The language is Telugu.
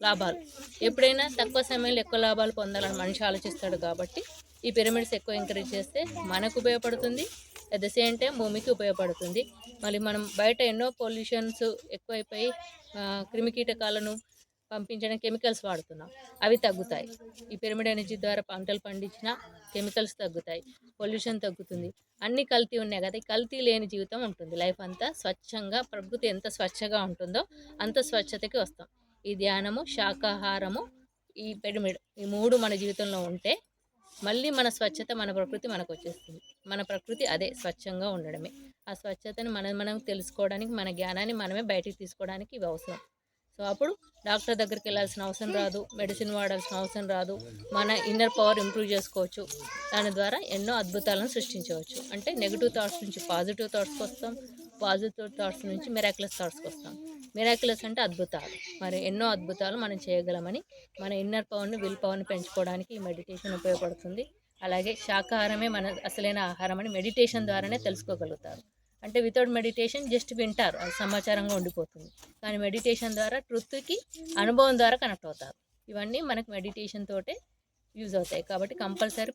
లాభాలు. ఎప్పుడైనా తక్కువ సమయంలో ఎక్కువ లాభాలు పొందాలని మనిషి ఆలోచిస్తాడు కాబట్టి ఈ పిరమిడ్స్ ఎక్కువ ఎంకరేజ్ చేస్తే మనకు ఉపయోగపడుతుంది. అట్ ద సేమ్ టైం భూమికి ఉపయోగపడుతుంది. మళ్ళీ మనం బయట ఎన్నో పొల్యూషన్స్ ఎక్కువైపోయి క్రిమికీటకాలను పంపించడం కెమికల్స్ వాడుతున్నాం. అవి తగ్గుతాయి. ఈ పిరమిడ్ ఎనర్జీ ద్వారా పంటలు పండించిన కెమికల్స్ తగ్గుతాయి. పొల్యూషన్ తగ్గుతుంది. అన్ని కల్తీ ఉన్నాయి కదా ఈ కల్తీ లేని జీవితం ఉంటుంది. లైఫ్ అంతా స్వచ్ఛంగా ప్రకృతి ఎంత స్వచ్ఛగా ఉంటుందో అంత స్వచ్ఛతకి వస్తాం. ఈ ధ్యానము శాకాహారము ఈ పిరమిడ్ ఈ మూడు మన జీవితంలో ఉంటే మళ్ళీ మన స్వచ్ఛత మన ప్రకృతి మనకు వచ్చేస్తుంది మన ప్రకృతి అదే స్వచ్ఛంగా ఉండడమే. ఆ స్వచ్ఛతని మనం మనం తెలుసుకోవడానికి మన జ్ఞానాన్ని మనమే బయటికి తీసుకోవడానికి ఇవి అవసరం. సో అప్పుడు డాక్టర్ దగ్గరికి వెళ్ళాల్సిన అవసరం రాదు మెడిసిన్ వాడాల్సిన అవసరం రాదు మన ఇన్నర్ పవర్ ఇంప్రూవ్ చేసుకోవచ్చు. దాని ద్వారా ఎన్నో అద్భుతాలను సృష్టించవచ్చు. అంటే నెగిటివ్ థాట్స్ నుంచి పాజిటివ్ థాట్స్కి వస్తాం పాజిటివ్ థాట్స్ నుంచి మిరాక్లెస్ థాట్స్కి వస్తాం. మిరాకులస్ అంటే అద్భుతాలు. మరి ఎన్నో అద్భుతాలు మనం చేయగలమని మన ఇన్నర్ పవర్ని విల్ పవర్ని పెంచుకోవడానికి ఈ మెడిటేషన్ ఉపయోగపడుతుంది. అలాగే శాకాహారమే మన అసలైన ఆహారం అని మెడిటేషన్ ద్వారానే తెలుసుకోగలుగుతారు. అంటే వితౌట్ మెడిటేషన్ జస్ట్ వింటారు అది సమాచారంగా ఉండిపోతుంది. కానీ మెడిటేషన్ ద్వారా ట్రుత్కి అనుభవం ద్వారా కనెక్ట్ అవుతారు. ఇవన్నీ మనకు మెడిటేషన్ తోటే యూజ్ అవుతాయి. కాబట్టి కంపల్సరీ